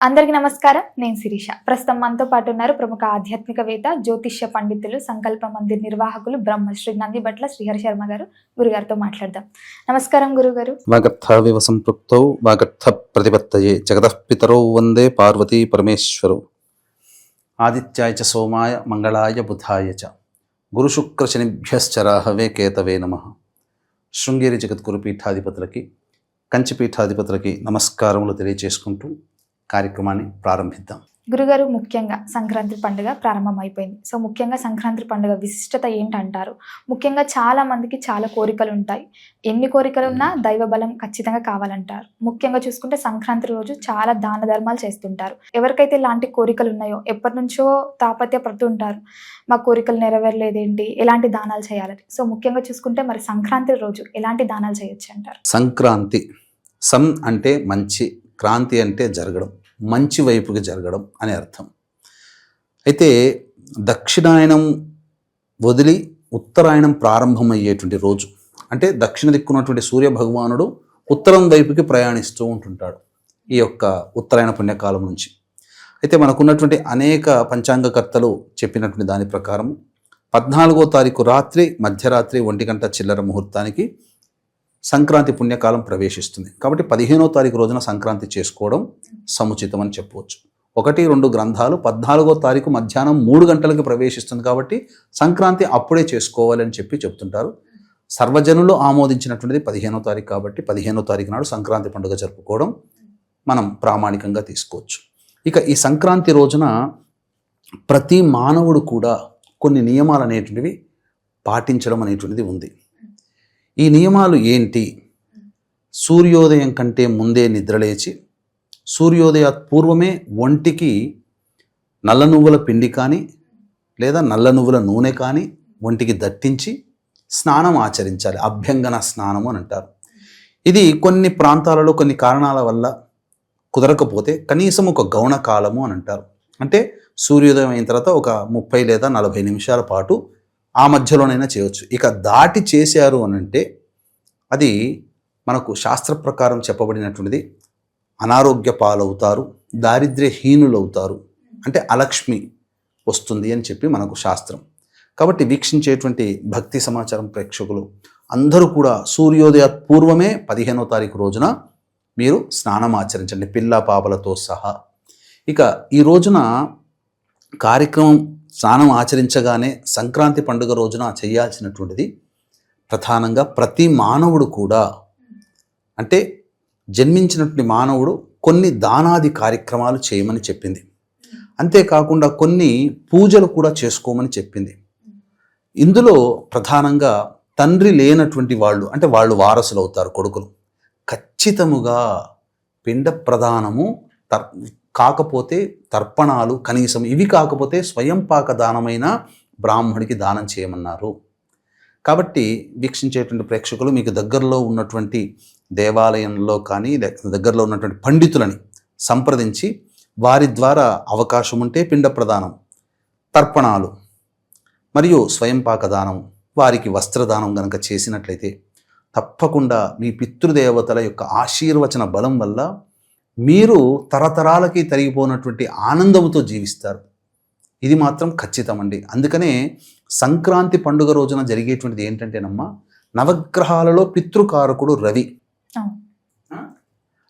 అందరికీ నమస్కారం. నేను శిరీష. ప్రస్తుతం మనతో పాటు ఉన్నారు ప్రముఖ ఆధ్యాత్మికవేత్త జ్యోతిష్య పండితులు సంకల్ప మందిర్ నిర్వాహకులు బ్రహ్మశ్రీ నందిబట్ల శ్రీహరి శర్మ గారు. గురుగారితో మాట్లాడదాం. నమస్కారం గురుగారు. వాగర్థావివ సంపృక్తౌ వాగర్థ ప్రతిపత్తయే. జగతః వందే పార్వతీ పరమేశ్వరౌ. ఆదిత్యాయ చ సోమాయ మంగళాయ బుధాయ చ. గురుశుక్రశనిభ్యశ్చ రాహవే కేతవే నమ. శృంగేరి జగద్గురు పీఠాధిపతులకి కంచి పీఠాధిపతులకి నమస్కారములు తెలియజేసుకుంటూ కార్యక్రమాన్ని ప్రారంభిద్దాం. గురుగారు ముఖ్యంగా సంక్రాంతి పండుగ ప్రారంభమైపోయింది. సో ముఖ్యంగా సంక్రాంతి పండుగ విశిష్టత ఏంటంటారు? ముఖ్యంగా చాలా మందికి చాలా కోరికలు ఉంటాయి ఎన్ని కోరికలు ఉన్నా దైవ బలం ఖచ్చితంగా కావాలంటారు. ముఖ్యంగా చూసుకుంటే సంక్రాంతి రోజు చాలా దాన ధర్మాలు చేస్తుంటారు. ఎవరికైతే ఇలాంటి కోరికలు ఉన్నాయో ఎప్పటి నుంచో తాపత్యపడుతూ ఉంటారు. మా కోరికలు నెరవేరలేదేంటి? ఎలాంటి దానాలు చేయాలని. సో ముఖ్యంగా చూసుకుంటే మరి సంక్రాంతి రోజు ఎలాంటి దానాలు చేయొచ్చు అంటారు సంక్రాంతి సం అంటే మంచి క్రాంతి అంటే జరగడం. మంచి వైపుకి జరగడం అని అర్థం. అయితే దక్షిణాయనం వదిలి ఉత్తరాయణం ప్రారంభమయ్యేటువంటి రోజు అంటే దక్షిణ దిక్కున్నటువంటి సూర్య భగవానుడు ఉత్తరం వైపుకి ప్రయాణిస్తూ ఉంటుంటాడు ఈ యొక్క ఉత్తరాయణ పుణ్యకాలం నుంచి. అయితే మనకున్నటువంటి అనేక పంచాంగకర్తలు చెప్పినటువంటి దాని ప్రకారం పద్నాలుగో తారీఖు రాత్రి మధ్యరాత్రి ఒంటి గంట చిల్లర ముహూర్తానికి సంక్రాంతి పుణ్యకాలం ప్రవేశిస్తుంది. కాబట్టి పదిహేనో తారీఖు రోజున సంక్రాంతి చేసుకోవడం సముచితం అని చెప్పవచ్చు. ఒకటి రెండు గ్రంథాలు పద్నాలుగో తారీఖు మధ్యాహ్నం మూడు గంటలకు ప్రవేశిస్తుంది కాబట్టి సంక్రాంతి అప్పుడే చేసుకోవాలని చెప్పి చెప్తుంటారు. సర్వజనులు ఆమోదించినటువంటిది పదిహేనో తారీఖు కాబట్టి పదిహేనో తారీఖు నాడు సంక్రాంతి పండుగ జరుపుకోవడం మనం ప్రామాణికంగా తీసుకోవచ్చు. ఇక ఈ సంక్రాంతి రోజున ప్రతి మానవుడు కూడా కొన్ని నియమాలు అనేటువంటివి పాటించడం అనేటువంటిది ఉంది. ఈ నియమాలు ఏంటి? సూర్యోదయం కంటే ముందే నిద్రలేచి సూర్యోదయ పూర్వమే ఒంటికి నల్ల నువ్వుల పిండి కానీ లేదా నల్ల నువ్వుల నూనె కానీ ఒంటికి దట్టించి స్నానం ఆచరించాలి. అభ్యంగన స్నానము అని అంటారు. ఇది కొన్ని ప్రాంతాలలో కొన్ని కారణాల వల్ల కుదరకపోతే కనీసం ఒక గౌణ కాలము అని అంటారు. అంటే సూర్యోదయం అయిన తర్వాత ఒక ముప్పై లేదా నలభై నిమిషాల పాటు ఆ మధ్యలోనైనా చేయవచ్చు. ఇక దాటి చేశారు అని అంటే అది మనకు శాస్త్ర ప్రకారం చెప్పబడినటువంటిది అనారోగ్య పాలవుతారు దారిద్ర్యహీనులవుతారు. అంటే అలక్ష్మి వస్తుంది అని చెప్పి మనకు శాస్త్రం. కాబట్టి వీక్షించేటువంటి భక్తి సమాచారం ప్రేక్షకులు అందరూ కూడా సూర్యోదయ పూర్వమే పదిహేనో తారీఖు రోజున మీరు స్నానం ఆచరించండి పిల్ల పాపలతో సహా. ఇక ఈ రోజున కార్యక్రమం స్నానం ఆచరించగానే సంక్రాంతి పండుగ రోజున చేయాల్సినటువంటిది ప్రధానంగా ప్రతి మానవుడు కూడా అంటే జన్మించినటువంటి మానవుడు కొన్ని దానాది కార్యక్రమాలు చేయమని చెప్పింది. అంతేకాకుండా కొన్ని పూజలు కూడా చేసుకోమని చెప్పింది. ఇందులో ప్రధానంగా తండ్రి లేనటువంటి వాళ్ళు అంటే వాళ్ళు వారసులు అవుతారు కొడుకులు. ఖచ్చితముగా పిండ ప్రధానము కాకపోతే తర్పణాలు కనీసం ఇవి కాకపోతే స్వయంపాక దానమైన బ్రాహ్మడికి దానం చేయమన్నారు. కాబట్టి వీక్షించేటువంటి ప్రేక్షకులు మీకు దగ్గరలో ఉన్నటువంటి దేవాలయంలో కానీ దగ్గరలో ఉన్నటువంటి పండితులని సంప్రదించి వారి ద్వారా అవకాశం ఉంటే పిండ ప్రదానం తర్పణాలు మరియు స్వయంపాక దానం వారికి వస్త్రదానం గనక చేసినట్లయితే తప్పకుండా మీ పితృదేవతల యొక్క ఆశీర్వచన బలం వల్ల మీరు తరతరాలకి తరిగిపోయినటువంటి ఆనందంతో జీవిస్తారు. ఇది మాత్రం ఖచ్చితం అండి అందుకనే సంక్రాంతి పండుగ రోజున జరిగేటువంటిది ఏంటంటేనమ్మా నవగ్రహాలలో పితృకారకుడు రవి.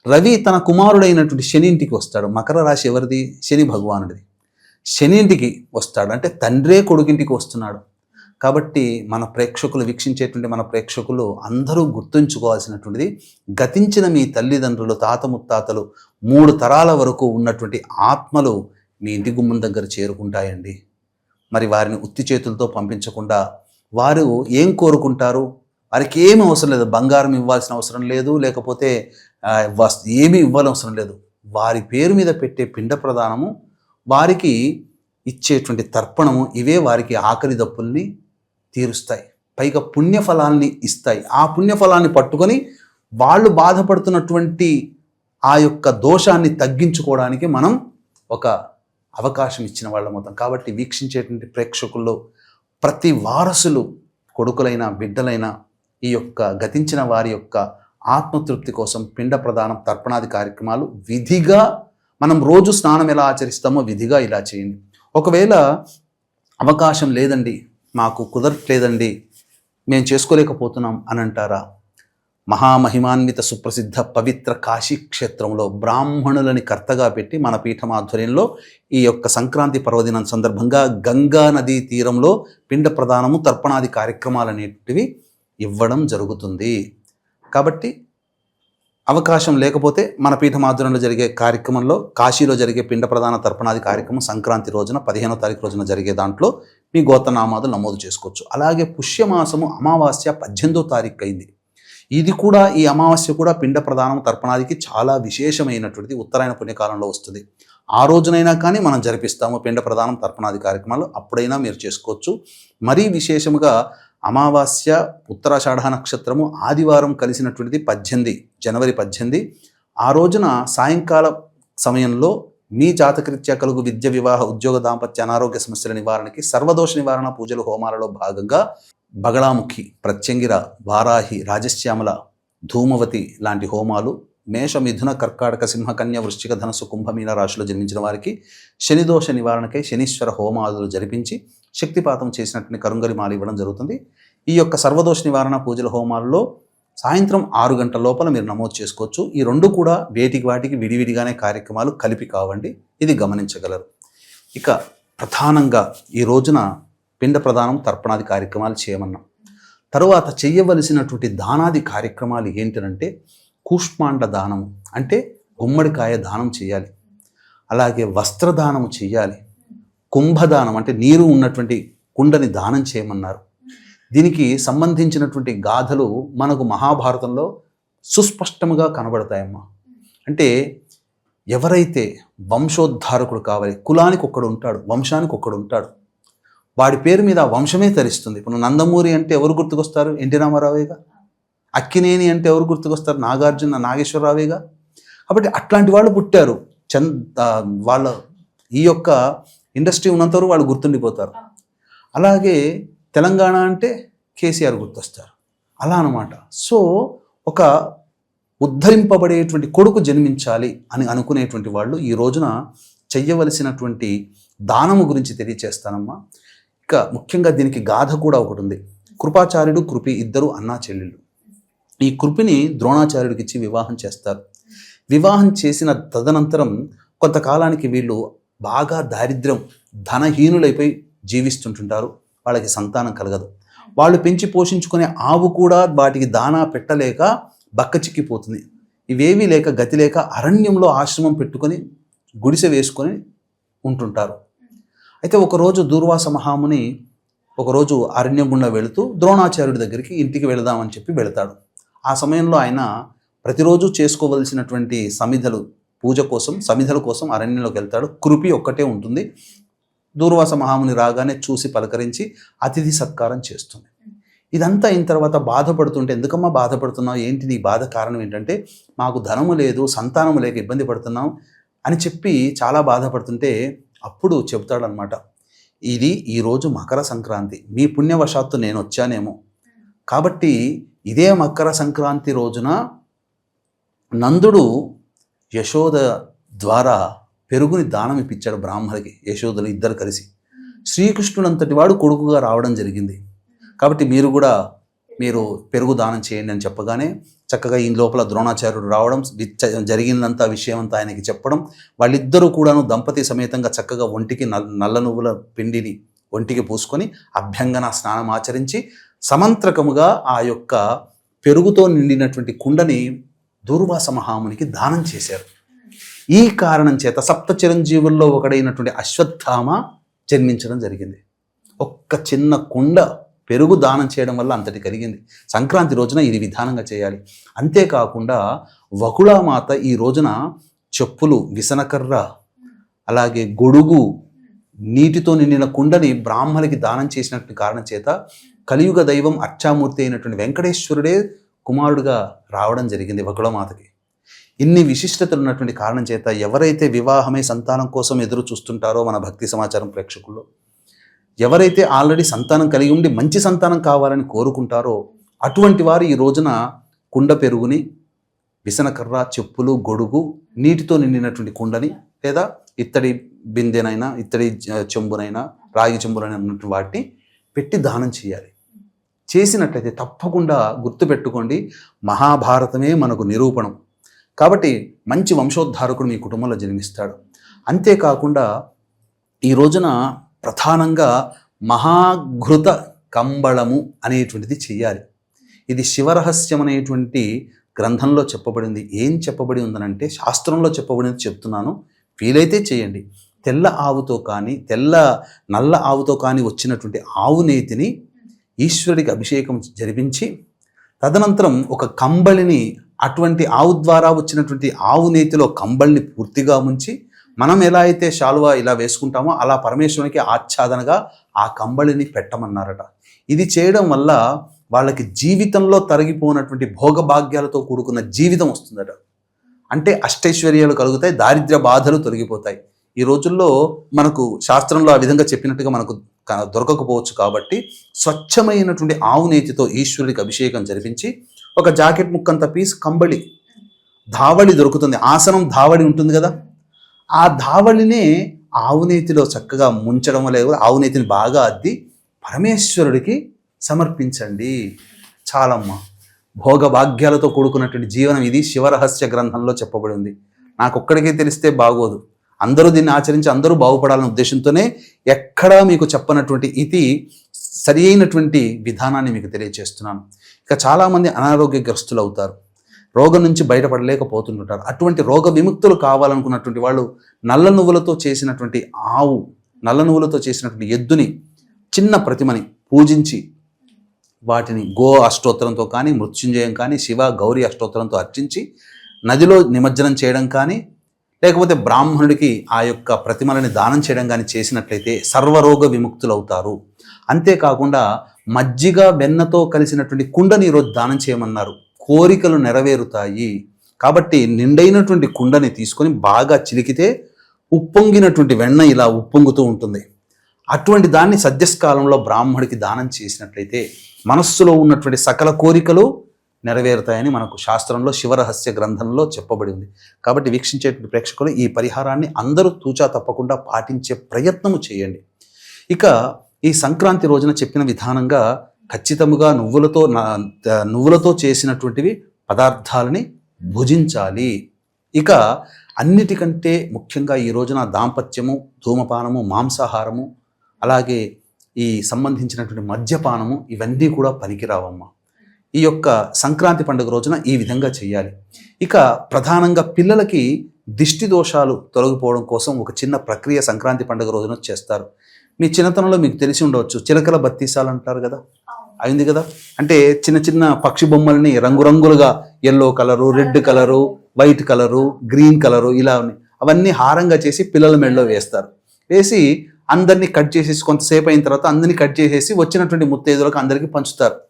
రవి తన కుమారుడైనటువంటి శని ఇంటికి వస్తాడు. మకర రాశి ఎవరిది? శని భగవానుడిది. శని ఇంటికి వస్తాడు. అంటే తండ్రే కొడుకింటికి వస్తున్నాడు. కాబట్టి మన ప్రేక్షకులు వీక్షించేటువంటి మన ప్రేక్షకులు అందరూ గుర్తుంచుకోవాల్సినటువంటిది గతించిన మీ తల్లిదండ్రులు తాత ముత్తాతలు మూడు తరాల వరకు ఉన్నటువంటి ఆత్మలు మీ ఇంటి గుమ్మం దగ్గర చేరుకుంటాయండి. మరి వారిని ఉత్తి చేతులతో పంపించకుండా వారు ఏం కోరుకుంటారు? వారికి ఏమి అవసరం లేదు. బంగారం ఇవ్వాల్సిన అవసరం లేదు. లేకపోతే వస్ ఏమీ ఇవ్వాల్సిన అవసరం లేదు. వారి పేరు మీద పెట్టే పిండ ప్రదానము వారికి ఇచ్చేటువంటి తర్పణము ఇవే వారికి ఆకలి దప్పుల్ని తీరుస్తాయి. పైగా పుణ్యఫలాల్ని ఇస్తాయి. ఆ పుణ్యఫలాన్ని పట్టుకొని వాళ్ళు బాధపడుతున్నటువంటి ఆ యొక్క దోషాన్ని తగ్గించుకోవడానికి మనం ఒక అవకాశం ఇచ్చిన వాళ్ళం అవుతాం. కాబట్టి వీక్షించేటువంటి ప్రేక్షకుల్లో ప్రతి వారసులు కొడుకులైన బిడ్డలైన ఈ యొక్క గతించిన వారి యొక్క ఆత్మతృప్తి కోసం పిండ ప్రదానం తర్పణాది కార్యక్రమాలు విధిగా మనం రోజు స్నానం ఎలా ఆచరిస్తామో విధిగా ఇలా చేయండి. ఒకవేళ అవకాశం లేదండి మాకు కుదరట్లేదండి. మేము చేసుకోలేకపోతున్నాం అని అంటారా? మహామహిమాన్విత సుప్రసిద్ధ పవిత్ర కాశీ క్షేత్రంలో బ్రాహ్మణులని కర్తగా పెట్టి మన పీఠం ఆధ్వర్యంలో ఈ యొక్క సంక్రాంతి పర్వదినం సందర్భంగా గంగా నదీ తీరంలో పిండ ప్రదానము తర్పణాది కార్యక్రమాలు అనేటివి ఇవ్వడం జరుగుతుంది. కాబట్టి అవకాశం లేకపోతే మన పీఠమాధురంలో జరిగే కార్యక్రమంలో కాశీలో జరిగే పిండ ప్రధాన తర్పణాది కార్యక్రమం సంక్రాంతి రోజున పదిహేనో తారీఖు రోజున జరిగే దాంట్లో మీ గోతనామాదులు నమోదు చేసుకోవచ్చు. అలాగే పుష్యమాసము అమావాస్య పద్దెనిమిదో తారీఖు అయింది. ఇది కూడా ఈ అమావాస్య కూడా పిండ ప్రధానం తర్పణాదికి చాలా విశేషమైనటువంటిది ఉత్తరాయణ పుణ్యకాలంలో వస్తుంది. ఆ రోజునైనా కానీ మనం జరిపిస్తాము పిండ ప్రధానం తర్పణాది కార్యక్రమాలు అప్పుడైనా మీరు చేసుకోవచ్చు. మరీ విశేషముగా అమావాస్య ఉత్తరాషాఢ నక్షత్రము ఆదివారం కలిసినటువంటిది పద్దెనిమిది జనవరి పద్దెనిమిది. ఆ రోజున సాయంకాల సమయంలో మీ జాతకరీత్యా కలుగు విద్య వివాహ ఉద్యోగ దాంపత్య అనారోగ్య సమస్యల నివారణకి సర్వదోష నివారణ పూజలు హోమాలలో భాగంగా బగళాముఖి ప్రత్యంగిర వారాహి రాజశ్యామల ధూమవతి లాంటి హోమాలు మేష మిథున కర్కాటక సింహ కన్య వృశ్చిక ధనసు కుంభమీన రాశిలో జన్మించిన వారికి శనిదోష నివారణకై శనీశ్వర హోమాదులు జరిపించి శక్తిపాతం చేసినటువంటి కరుంగరి మాల ఇవ్వడం జరుగుతుంది. ఈ యొక్క సర్వదోష నివారణ పూజల హోమాల్లో సాయంత్రం ఆరు గంటల లోపల మీరు నమోదు చేసుకోవచ్చు. ఈ రెండు కూడా వేటికి వాటికి విడివిడిగానే కార్యక్రమాలు కలిపి కావండి. ఇది గమనించగలరు. ఇక ప్రధానంగా ఈ రోజున పిండ ప్రదానం తర్పణాది కార్యక్రమాలు చేయమన్నాం. తరువాత చేయవలసినటువంటి దానాది కార్యక్రమాలు ఏంటంటే కూష్మాండ దానం అంటే గుమ్మడికాయ దానం చేయాలి. అలాగే వస్త్రదానం చేయాలి. కుంభదానం అంటే నీరు ఉన్నటువంటి కుండని దానం చేయమన్నారు. దీనికి సంబంధించినటువంటి గాథలు మనకు మహాభారతంలో సుస్పష్టముగా కనబడతాయమ్మా. అంటే ఎవరైతే వంశోద్ధారకుడు కావాలి కులానికి ఒక్కడు ఉంటాడు వంశానికి ఒక్కడు ఉంటాడు వాడి పేరు మీద వంశమే తరిస్తుంది. ఇప్పుడు నందమూరి అంటే ఎవరు గుర్తుకొస్తారు? ఎన్టీ రామారావేగా అక్కినేని అంటే ఎవరు గుర్తుకొస్తారు? నాగార్జున నాగేశ్వరరావేగా కాబట్టి అట్లాంటి వాళ్ళు పుట్టారు. చంద్ వాళ్ళ ఈ యొక్క ఇండస్ట్రీ ఉన్నంతవరకు వాళ్ళు గుర్తుండిపోతారు. అలాగే తెలంగాణ అంటే కేసీఆర్ గుర్తొస్తారు. అలా అన్నమాట. సో ఒక ఉద్ధరింపబడేటువంటి కొడుకు జన్మించాలి అని అనుకునేటువంటి వాళ్ళు ఈ రోజున చెయ్యవలసినటువంటి దానము గురించి తెలియచేస్తానమ్మా. ఇక ముఖ్యంగా దీనికి గాథ కూడా ఒకటి ఉంది. కృపాచార్యుడు కృపి ఇద్దరు అన్నా చెల్లెళ్ళు. ఈ కృపిని ద్రోణాచార్యుడికి ఇచ్చి వివాహం చేస్తారు. వివాహం చేసిన తదనంతరం కొంతకాలానికి వీళ్ళు బాగా దారిద్ర్యం ధనహీనులైపోయి జీవిస్తుంటుంటారు. వాళ్ళకి సంతానం కలగదు. వాళ్ళు పెంచి పోషించుకునే ఆవు కూడా వాటికి దానా పెట్టలేక బక్క చిక్కిపోతుంది. ఇవేమీ లేక గతి లేక అరణ్యంలో ఆశ్రమం పెట్టుకొని గుడిసె వేసుకొని ఉంటుంటారు. అయితే ఒకరోజు దూర్వాస మహాముని ఒకరోజు అరణ్యం గుండా వెళుతూ ద్రోణాచార్యుడి దగ్గరికి ఇంటికి వెళదామని చెప్పి వెళతాడు. ఆ సమయంలో ఆయన ప్రతిరోజు చేసుకోవలసినటువంటి సమిధలు పూజ కోసం సమిధల కోసం అరణ్యంలోకి వెళ్తాడు. కృపి ఒక్కటే ఉంటుంది. దూర్వాస మహాముని రాగానే చూసి పలకరించి అతిథి సత్కారం చేస్తుంది. ఇదంతా అయిన తర్వాత బాధపడుతుంటే ఎందుకమ్మా బాధపడుతున్నావు? ఏంటి నీ బాధ? కారణం ఏంటంటే మాకు ధనము లేదు సంతానము లేక ఇబ్బంది పడుతున్నాం అని చెప్పి చాలా బాధపడుతుంటే అప్పుడు చెబుతాడనమాట ఇది ఈరోజు మకర సంక్రాంతి. మీ పుణ్యవశాత్తు నేను వచ్చానేమో. కాబట్టి ఇదే మకర సంక్రాంతి రోజున నందుడు యశోద ద్వారా పెరుగుని దానం ఇప్పించాడు బ్రాహ్మణుడికి యశోదలు ఇద్దరు కలిసి. శ్రీకృష్ణుడంతటి వాడు కొడుకుగా రావడం జరిగింది. కాబట్టి మీరు కూడా మీరు పెరుగు దానం చేయండి అని చెప్పగానే చక్కగా ఈ లోపల ద్రోణాచార్యుడు రావడం జరిగినంత విషయం అంతా ఆయనకి చెప్పడం వాళ్ళిద్దరూ కూడాను దంపతి సమేతంగా చక్కగా ఒంటికి నల్ నల్ల నువ్వుల పిండిని ఒంటికి పూసుకొని అభ్యంగన స్నానం ఆచరించి సమంత్రకముగా ఆ యొక్క పెరుగుతో నిండినటువంటి కుండని దూర్వాస మహామునికి దానం చేశారు. ఈ కారణం చేత సప్త చిరంజీవుల్లో ఒకడైనటువంటి అశ్వత్థామ జన్మించడం జరిగింది. ఒక్క చిన్న కుండ పెరుగు దానం చేయడం వల్ల అంతటి కలిగింది. సంక్రాంతి రోజున ఇది విధానంగా చేయాలి. అంతేకాకుండా వకుళామాత ఈ రోజున చెప్పులు విసనకర్ర అలాగే గొడుగు నీటితో నిండిన కుండని బ్రాహ్మణికి దానం చేసినటువంటి కారణం చేత కలియుగ దైవం అర్చామూర్తి అయినటువంటి వెంకటేశ్వరుడే కుమారుడుగా రావడం జరిగింది వకుళమాతకి ఇన్ని విశిష్టతలు ఉన్నటువంటి కారణం చేత ఎవరైతే వివాహమే సంతానం కోసం ఎదురు చూస్తుంటారో మన భక్తి సమాచారం ప్రేక్షకుల్లో ఎవరైతే ఆల్రెడీ సంతానం కలిగి ఉండి మంచి సంతానం కావాలని కోరుకుంటారో అటువంటి వారు ఈ రోజున కుండ పెరుగుని విసనకర్ర చెప్పులు గొడుగు నీటితో నిండినటువంటి కుండని లేదా ఇత్తడి బిందెనైనా ఇత్తడి చెంబునైనా రాగి చెంబునైనా ఉన్నటువంటి వాటిని పెట్టి దానం చేయాలి. చేసినట్లయితే తప్పకుండా గుర్తుపెట్టుకోండి మహాభారతమే మనకు నిరూపణం. కాబట్టి మంచి వంశోద్ధారకుడు మీ కుటుంబంలో జన్మిస్తాడు. అంతేకాకుండా ఈ రోజున ప్రధానంగా మహాఘృత కంబళము అనేటువంటిది చెయ్యాలి ఇది శివరహస్యం అనేటువంటి గ్రంథంలో చెప్పబడింది. ఏం చెప్పబడి ఉందనంటే శాస్త్రంలో చెప్పబడింది చెప్తున్నాను. వీలైతే చేయండి. తెల్ల ఆవుతో కానీ తెల్ల నల్ల ఆవుతో కానీ వచ్చినటువంటి ఆవు నేతిని ఈశ్వరుడికి అభిషేకం జరిపించి తదనంతరం ఒక కంబళిని అటువంటి ఆవు ద్వారా వచ్చినటువంటి ఆవు నేతిలో కంబళిని పూర్తిగా ముంచి మనం ఎలా అయితే శాలువా ఇలా వేసుకుంటామో అలా పరమేశ్వరునికి ఆచ్ఛాదనగా ఆ కంబళిని పెట్టమన్నారట. ఇది చేయడం వల్ల వాళ్ళకి జీవితంలో తరిగిపోయినటువంటి భోగభాగ్యాలతో కూడుకున్న జీవితం వస్తుందట. అంటే అష్టైశ్వర్యాలు కలుగుతాయి దారిద్ర్య బాధలు తొలగిపోతాయి. ఈ రోజుల్లో మనకు శాస్త్రంలో ఆ విధంగా చెప్పినట్టుగా మనకు దొరకకపోవచ్చు కాబట్టి స్వచ్ఛమైనటువంటి ఆవు నేతితో ఈశ్వరుడికి అభిషేకం జరిపించి ఒక జాకెట్ ముక్కంత పీస్ కంబళి ధావళి దొరుకుతుంది. ఆసనం ధావళి ఉంటుంది కదా. ఆ ధావళినే ఆవునేతిలో చక్కగా ముంచడం లేదు ఆవునేతిని బాగా అద్ది పరమేశ్వరుడికి సమర్పించండి. చాలమ్మ. భోగభాగ్యాలతో కూడుకున్నటువంటి జీవనం ఇది శివరహస్య గ్రంథంలో చెప్పబడి ఉంది. నాకు తెలిస్తే బాగోదు. అందరూ దీన్ని ఆచరించి అందరూ బాగుపడాలనే ఉద్దేశంతోనే ఎక్కడా మీకు చెప్పనటువంటి ఇది సరి అయినటువంటి విధానాన్ని మీకు తెలియజేస్తున్నాను. ఇక చాలామంది అనారోగ్యగ్రస్తులు అవుతారు. రోగం నుంచి బయటపడలేకపోతుంటుంటారు. అటువంటి రోగ విముక్తులు కావాలనుకున్నటువంటి వాళ్ళు నల్ల నువ్వులతో చేసినటువంటి ఆవు నల్ల నువ్వులతో చేసినటువంటి ఎద్దుని చిన్న ప్రతిమని పూజించి వాటిని గో అష్టోత్తరంతో కానీ మృత్యుంజయం కానీ శివ గౌరీ అష్టోత్తరంతో అర్చించి నదిలో నిమజ్జనం చేయడం కానీ లేకపోతే బ్రాహ్మణుడికి ఆ యొక్క ప్రతిమలని దానం చేయడం కానీ చేసినట్లయితే సర్వరోగ విముక్తులు అవుతారు అంతేకాకుండా మజ్జిగ వెన్నతో కలిసినటువంటి కుండని ఈరోజు దానం చేయమన్నారు. కోరికలు నెరవేరుతాయి. కాబట్టి నిండైనటువంటి కుండని తీసుకొని బాగా చిలికితే ఉప్పొంగినటువంటి వెన్న ఇలా ఉప్పొంగుతూ ఉంటుంది. అటువంటి దాన్ని సద్యస్కాలంలో బ్రాహ్మడికి దానం చేసినట్లయితే మనస్సులో ఉన్నటువంటి సకల కోరికలు నెరవేరుతాయని మనకు శాస్త్రంలో శివరహస్య గ్రంథంలో చెప్పబడింది కాబట్టి వీక్షించేటువంటి ప్రేక్షకులు ఈ పరిహారాన్ని అందరూ తూచా తప్పకుండా పాటించే ప్రయత్నము చేయండి. ఇక ఈ సంక్రాంతి రోజున చెప్పిన విధానంగా ఖచ్చితముగా నువ్వులతో నా- నువ్వులతో చేసినటువంటివి పదార్థాలని భుజించాలి. ఇక అన్నిటికంటే ముఖ్యంగా ఈ రోజున దాంపత్యము ధూమపానము మాంసాహారము అలాగే ఈ సంబంధించినటువంటి మద్యపానము ఇవన్నీ కూడా పనికిరావమ్మా. ఈ యొక్క సంక్రాంతి పండుగ రోజున ఈ విధంగా చేయాలి. ఇక ప్రధానంగా పిల్లలకి దిష్టి దోషాలు తొలగిపోవడం కోసం ఒక చిన్న ప్రక్రియ సంక్రాంతి పండుగ రోజున చేస్తారు. మీ చిన్నతనంలో మీకు తెలిసి ఉండవచ్చు. చిలకల బత్తీసాలు అంటారు కదా? అయింది కదా? అంటే చిన్న చిన్న పక్షి బొమ్మల్ని రంగురంగులుగా yellow colour red colour white colour green colour ఇలా అవన్నీ హారంగా చేసి పిల్లల మెడలో వేస్తారు. వేసి అందరినీ కట్ చేసేసి కొంతసేపు అయిన తర్వాత అందరినీ కట్ చేసేసి వచ్చినటువంటి ముత్తైదులకు అందరికీ పంచుతారు.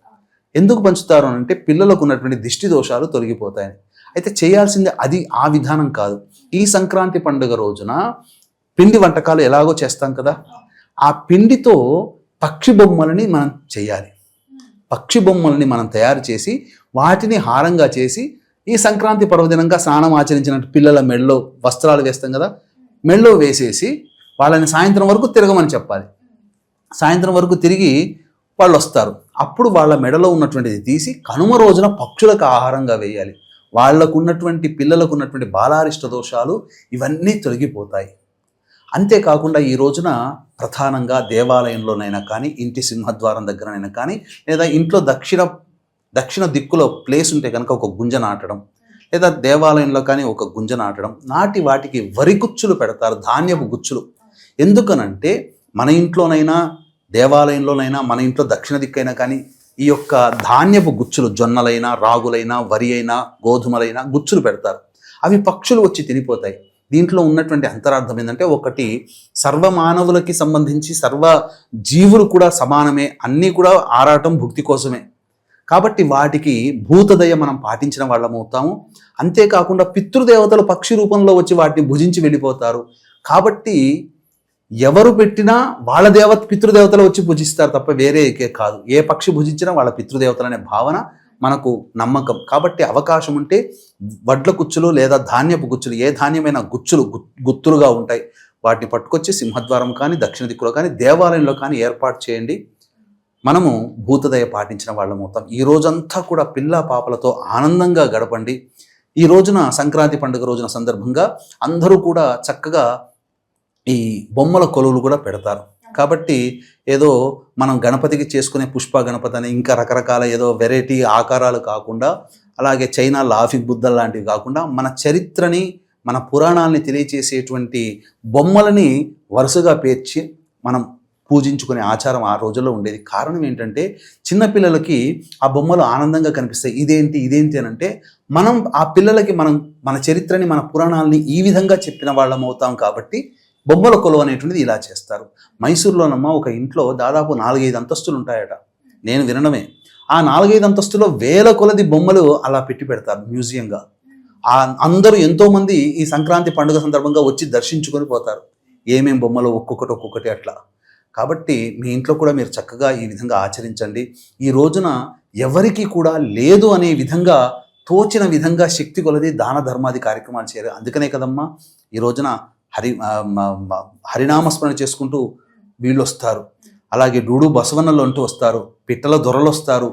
ఎందుకు పంచుతారు అని అంటే పిల్లలకు ఉన్నటువంటి దిష్టి దోషాలు తొలగిపోతాయని. అయితే చేయాల్సింది అది ఆ విధానం కాదు. ఈ సంక్రాంతి పండుగ రోజున పిండి వంటకాలు ఎలాగో చేస్తాం కదా? ఆ పిండితో పక్షి బొమ్మలని మనం చేయాలి. పక్షి బొమ్మల్ని మనం తయారు చేసి వాటిని హారంగా చేసి ఈ సంక్రాంతి పర్వదినంగా స్నానం ఆచరించిన పిల్లల మెడలో వస్త్రాలు వేస్తాం కదా? మెడలో వేసేసి వాళ్ళని సాయంత్రం వరకు తిరగమని చెప్పాలి. సాయంత్రం వరకు తిరిగి వాళ్ళు వస్తారు. అప్పుడు వాళ్ళ మెడలో ఉన్నటువంటిది తీసి కనుమ రోజున పక్షులకు ఆహారంగా వేయాలి. వాళ్ళకు ఉన్నటువంటి పిల్లలకు ఉన్నటువంటి బాలారిష్ట దోషాలు ఇవన్నీ తొలగిపోతాయి. అంతేకాకుండా ఈ రోజున ప్రధానంగా దేవాలయంలోనైనా కానీ ఇంటి సింహద్వారం దగ్గరనైనా కానీ లేదా ఇంట్లో దక్షిణ దక్షిణ దిక్కులో ప్లేస్ ఉంటే కనుక ఒక గుంజ నాటడం లేదా దేవాలయంలో కానీ ఒక గుంజ నాటడం నాటి వాటికి వరి గుచ్చులు పెడతారు ధాన్యపు గుచ్చులు. ఎందుకనంటే మన ఇంట్లోనైనా దేవాలయంలోనైనా మన ఇంట్లో దక్షిణ దిక్కైనా కానీ ఈ యొక్క ధాన్యపు గుచ్చులు జొన్నలైనా రాగులైనా వరి అయినా గోధుమలైనా గుచ్చులు పెడతారు. అవి పక్షులు వచ్చి తినిపోతాయి. దీంట్లో ఉన్నటువంటి అంతరార్థం ఏంటంటే ఒకటి సర్వ మానవులకి సంబంధించి సర్వ జీవులు కూడా సమానమే అన్నీ కూడా ఆరాటం భుక్తి కోసమే. కాబట్టి వాటికి భూతదయ మనం పాటించిన వాళ్ళం అవుతాము. అంతేకాకుండా పితృదేవతలు పక్షి రూపంలో వచ్చి వాటిని భుజించి వెళ్ళిపోతారు. కాబట్టి ఎవరు పెట్టినా వాళ్ళ దేవత పితృదేవతలు వచ్చి పూజిస్తారు తప్ప వేరే కాదు. ఏ పక్షి భుజించినా వాళ్ళ పితృదేవతలు అనే భావన మనకు నమ్మకం. కాబట్టి అవకాశం ఉంటే వడ్ల గుచ్చులు లేదా ధాన్యపు గుచ్చులు ఏ ధాన్యమైన గుచ్చులు గుత్తులుగా ఉంటాయి వాటిని పట్టుకొచ్చి సింహద్వారం కానీ దక్షిణ దిక్కులో కానీ దేవాలయంలో కానీ ఏర్పాటు చేయండి. మనము భూతదయ పాటించిన వాళ్ళం అవుతాం. ఈ రోజంతా కూడా పిల్ల పాపలతో ఆనందంగా గడపండి. ఈ రోజున సంక్రాంతి పండుగ రోజున సందర్భంగా అందరూ కూడా చక్కగా ఈ బొమ్మల కొలువులు కూడా పెడతారు. కాబట్టి ఏదో మనం గణపతికి చేసుకునే పుష్ప గణపతి అని ఇంకా రకరకాల ఏదో వెరైటీ ఆకారాలు కాకుండా అలాగే చైనా లాఫింగ్ బుద్ధ లాంటివి కాకుండా మన చరిత్రని మన పురాణాలని తెలియచేసేటువంటి బొమ్మలని వరుసగా పేర్చి మనం పూజించుకునే ఆచారం ఆ రోజుల్లో ఉండేది. కారణం ఏంటంటే చిన్నపిల్లలకి ఆ బొమ్మలు ఆనందంగా కనిపిస్తాయి. ఇదేంటి ఇదేంటి అని అంటే మనం ఆ పిల్లలకి మనం మన చరిత్రని మన పురాణాలని ఈ విధంగా చెప్పిన వాళ్ళం అవుతాం కాబట్టి బొమ్మల కొలువు అనేటువంటిది ఇలా చేస్తారు. మైసూర్లోనమ్మా ఒక ఇంట్లో దాదాపు నాలుగైదు అంతస్తులు ఉంటాయట. నేను వినడమే. ఆ నాలుగైదు అంతస్తులో వేల కొలది బొమ్మలు అలా పెట్టి పెడతారు మ్యూజియంగా. ఆ అందరూ ఎంతోమంది ఈ సంక్రాంతి పండుగ సందర్భంగా వచ్చి దర్శించుకొని పోతారు. ఏమేం బొమ్మలు ఒక్కొక్కటి ఒక్కొక్కటి అట్లా. కాబట్టి మీ ఇంట్లో కూడా మీరు చక్కగా ఈ విధంగా ఆచరించండి. ఈ రోజున ఎవరికి కూడా లేదు అనే విధంగా తోచిన విధంగా శక్తి కొలది దాన ధర్మాది కార్యక్రమాలు చేయరు అందుకనే కదమ్మా ఈ రోజున హరి హరినామస్మరణ చేసుకుంటూ వీళ్ళు వస్తారు. అలాగే డూడు బసవన్నలు అంటూ వస్తారు పిట్టల దొరలు వస్తారు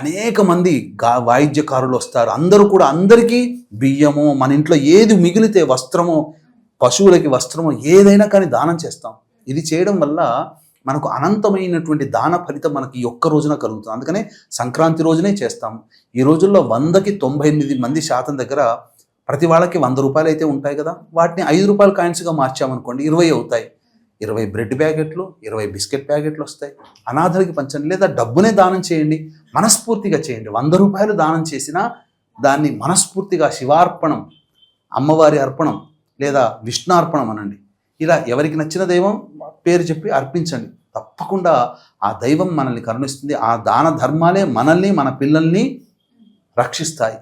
అనేక మంది గా వాయిద్యకారులు వస్తారు. అందరూ కూడా అందరికీ బియ్యము మన ఇంట్లో ఏది మిగిలితే వస్త్రమో పశువులకి వస్త్రము ఏదైనా కానీ దానం చేస్తాం. ఇది చేయడం వల్ల మనకు అనంతమైనటువంటి దాన ఫలితం మనకి ఈ ఒక్క రోజున కలుగుతుంది. అందుకనే సంక్రాంతి రోజునే చేస్తాం. ఈ రోజుల్లో వందకి తొంభై ఎనిమిది మంది శాతం దగ్గర ప్రతి వాళ్ళకి వంద రూపాయలు అయితే ఉంటాయి కదా. వాటిని ఐదు రూపాయల కాయిన్స్గా మార్చామనుకోండి ఇరవై అవుతాయి. ఇరవై బ్రెడ్ ప్యాకెట్లు ఇరవై బిస్కెట్ ప్యాకెట్లు వస్తాయి. అనాథలకి పంచండి లేదా డబ్బునే దానం చేయండి మనస్ఫూర్తిగా చేయండి. వంద రూపాయలు దానం చేసినా దాన్ని మనస్ఫూర్తిగా శివార్పణం అమ్మవారి అర్పణం లేదా విష్ణార్పణం అనండి. ఇలా ఎవరికి నచ్చిన దైవం పేరు చెప్పి అర్పించండి. తప్పకుండా ఆ దైవం మనల్ని కరుణిస్తుంది. ఆ దాన ధర్మాలే మనల్ని మన పిల్లల్ని రక్షిస్తాయి.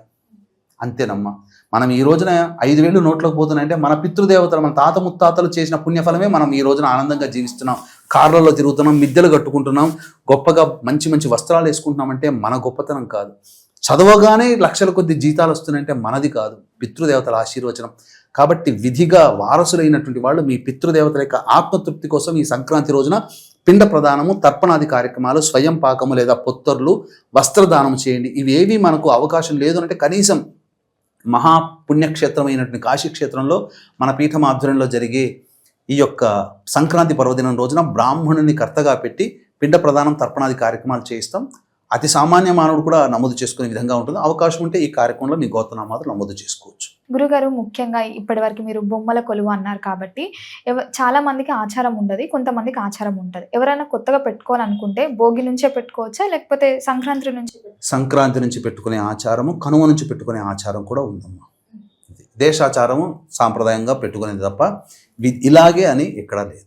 అంతేనమ్మా. మనం ఈ రోజున ఐదు వేలు నోట్లోకి పోతున్నాయంటే మన పితృదేవతలు మన తాత ముత్తాతలు చేసిన పుణ్యఫలమే మనం ఈ రోజున ఆనందంగా జీవిస్తున్నాం. కార్లలో తిరుగుతున్నాం మిద్దెలు కట్టుకుంటున్నాం గొప్పగా మంచి మంచి వస్త్రాలు వేసుకుంటున్నామంటే మన గొప్పతనం కాదు. చదవగానే లక్షల కొద్ది జీతాలు వస్తున్నాయంటే మనది కాదు పితృదేవతల ఆశీర్వచనం. కాబట్టి విధిగా వారసులైనటువంటి వాళ్ళు మీ పితృదేవతల యొక్క ఆత్మతృప్తి కోసం ఈ సంక్రాంతి రోజున పిండ ప్రదానము తర్పణాది కార్యక్రమాలు స్వయం పాకము లేదా పొత్తర్లు వస్త్రదానం చేయండి. ఇవేవి మనకు అవకాశం లేదు అంటే కనీసం మహాపుణ్యక్షేత్రమైనటువంటి కాశీక్షేత్రంలో మన పీఠం ఆధ్వర్యంలో జరిగే ఈ యొక్క సంక్రాంతి పర్వదినం రోజున బ్రాహ్మణుని కర్తగా పెట్టి పిండ ప్రదానం తర్పణాది కార్యక్రమాలు చేయిస్తాం. అతి సామాన్య మానవుడు కూడా నమోదు చేసుకునే విధంగా ఉంటుంది. అవకాశం ఉంటే ఈ కార్యక్రమంలో మీ గోతనామాతలు నమోదు చేసుకోవచ్చు. గురుగారు ముఖ్యంగా ఇప్పటి వరకు మీరు బొమ్మల కొలువు అన్నారు కాబట్టి ఎవ చాలా మందికి ఆచారం ఉండదు కొంతమందికి ఆచారం ఉంటుంది ఎవరైనా కొత్తగా పెట్టుకోవాలనుకుంటే భోగి నుంచే పెట్టుకోవచ్చా? లేకపోతే సంక్రాంతి నుంచి? సంక్రాంతి నుంచి పెట్టుకునే ఆచారము కనుమ నుంచి పెట్టుకునే ఆచారం కూడా ఉందమ్మా. దేశాచారము సాంప్రదాయంగా పెట్టుకునేది తప్ప ఇలాగే అని ఎక్కడా లేదు.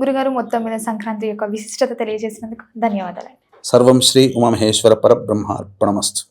గురుగారు మొత్తం మీద సంక్రాంతి యొక్క విశిష్టత తెలియజేసినందుకు ధన్యవాదాలు సర్వం శ్రీ ఉమామహేశ్వర పరబ్రహ్మ అర్పణమస్తు